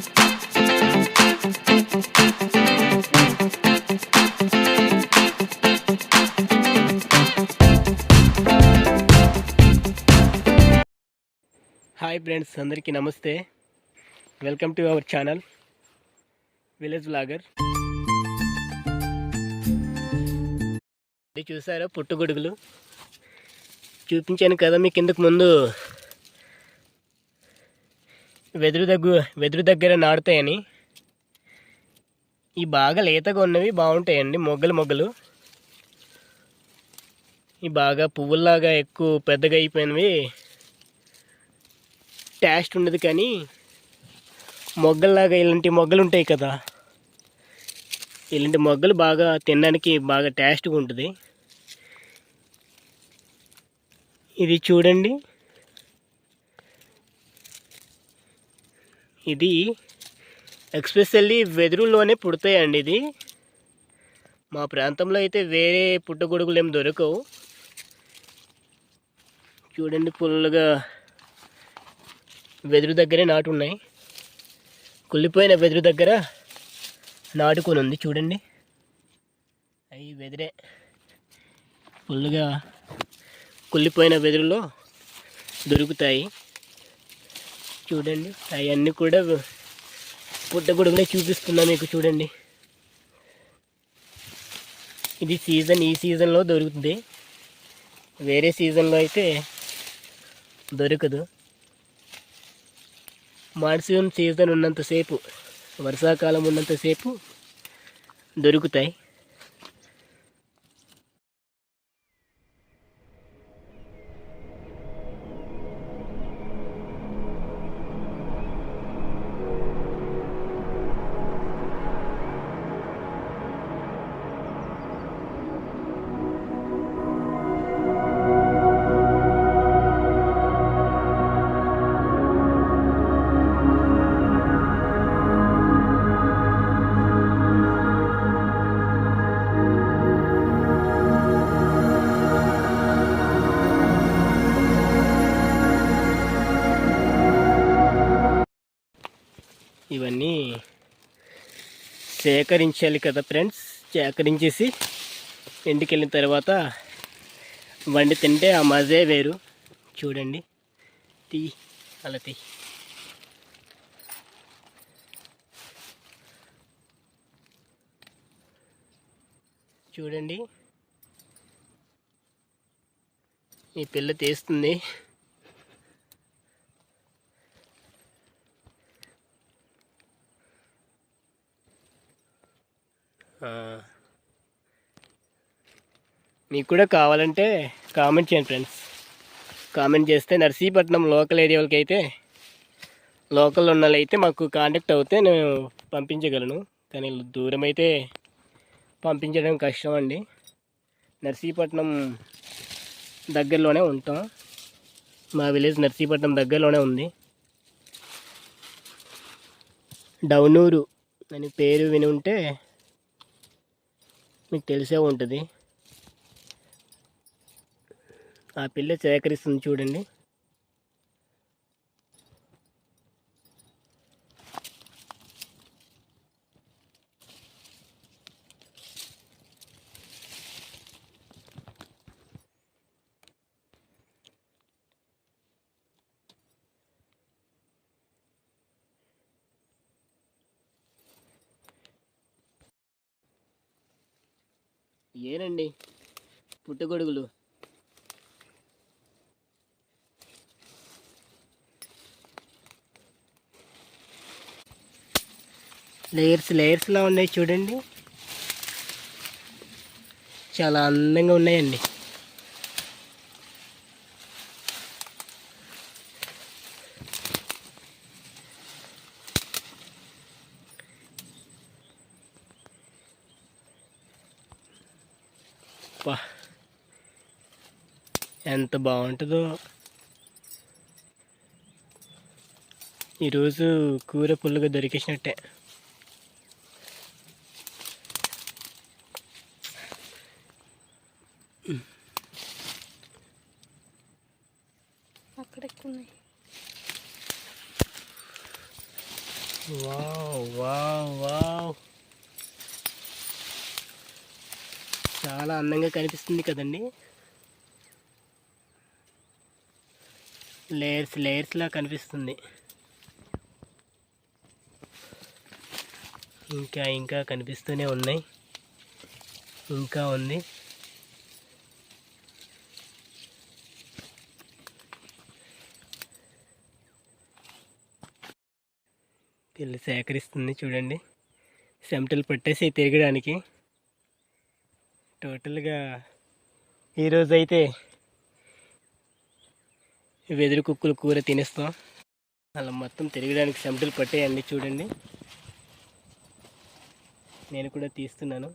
Hi friends అందరికీ నమస్తే. Welcome to our channel village blogger ఇది చూసారా పుట్టుగొడుగులు? చూపించాను కదా మీకు ఇంతకు ముందు? వెదురు దగ్గు వెదురు దగ్గర నాడుతాయని ఈ బాగా లేతగా ఉన్నవి బాగుంటాయండి మొగ్గలు మొగ్గలు. ఈ బాగా పువ్వుల్లాగా ఎక్కువ పెద్దగా అయిపోయినవి. టేస్ట్ ఉండదు కానీ మొగ్గల్లాగా ఇలాంటి మొగ్గలు ఉంటాయి కదా. ఇలాంటి మొగ్గలు బాగా తినడానికి బాగా టేస్ట్గా ఉంటుంది. ఇది చూడండి. ఇది ఎక్స్పెషల్లీ వెదురులోనే పుడతాయండి ఇది. మా ప్రాంతంలో అయితే వేరే పుట్టగొడుగులు ఏం దొరకవు. చూడండి పుల్లగా వెదురు దగ్గరే నాటు ఉన్నాయి కుళ్ళిపోయిన వెదురు దగ్గర నాటుకొని ఉంది చూడండి. అవి వెదిరే ఫుల్గా కుళ్ళిపోయిన వెదురులో దొరుకుతాయి. చూడండి. అవన్నీ కూడా పుట్టగొడుగులే చూపిస్తున్నా మీకు చూడండి. ఇది సీజన్ ఈ సీజన్లో దొరుకుతుంది. వేరే సీజన్లో అయితే దొరకదు. మాన్సూన్ సీజన్ ఉన్నంతసేపు వర్షాకాలం ఉన్నంతసేపు దొరుకుతాయి. ఇవన్నీ సేకరించాలి కదా ఫ్రెండ్స్. సేకరించేసి ఇంటికి వెళ్ళిన తర్వాత వండి తింటే ఆ మజే వేరు. చూడండి. తీ అలా తీ. చూడండి. ఈ పిల్ల తీస్తుంది. మీకు కూడా కావాలంటే కామెంట్ చేయండి ఫ్రెండ్స్. కామెంట్ చేస్తే నర్సీపట్నం లోకల్ ఏరియా వాళ్ళకి అయితే లోకల్ ఉన్న అయితే మాకు కాంటాక్ట్ అవుతే నేను పంపించగలను. కానీ దూరం అయితే పంపించడం కష్టం అండి. నర్సీపట్నం దగ్గరలోనే ఉంటాం. మా విలేజ్ నర్సీపట్నం దగ్గరలోనే ఉంది. డౌనూరు అని పేరు విని ఉంటే మీకు తెలిసే ఉంటుంది. ఆ పిల్ల సేకరిస్తుంది చూడండి. ఏనండి? పుట్టగొడుగులు. లేయర్స్ లేయర్స్లా ఉన్నాయి చూడండి. చాలా అందంగా ఉన్నాయండి. అబ్బా. ఎంత బాగుంటుందో. ఈరోజు కూర పుల్లుగా దొరికేసినట్టే. Wow wow wow. చాలా అందంగా కనిపిస్తుంది కదండి. లేయర్స్ లేయర్స్లా కనిపిస్తుంది. ఇంకా ఇంకా కనిపిస్తూనే ఉన్నాయి. ఇంకా ఉంది. పిల్ల సేకరిస్తుంది చూడండి. సెమటలు పట్టేసి తిరగడానికి. టోటల్గా ఈరోజు అయితే వెదురు కుక్కులు కూర తినేస్తాం. అలా మొత్తం తిరగడానికి చెమటలు పట్టేయండి చూడండి. నేను కూడా తీస్తున్నాను.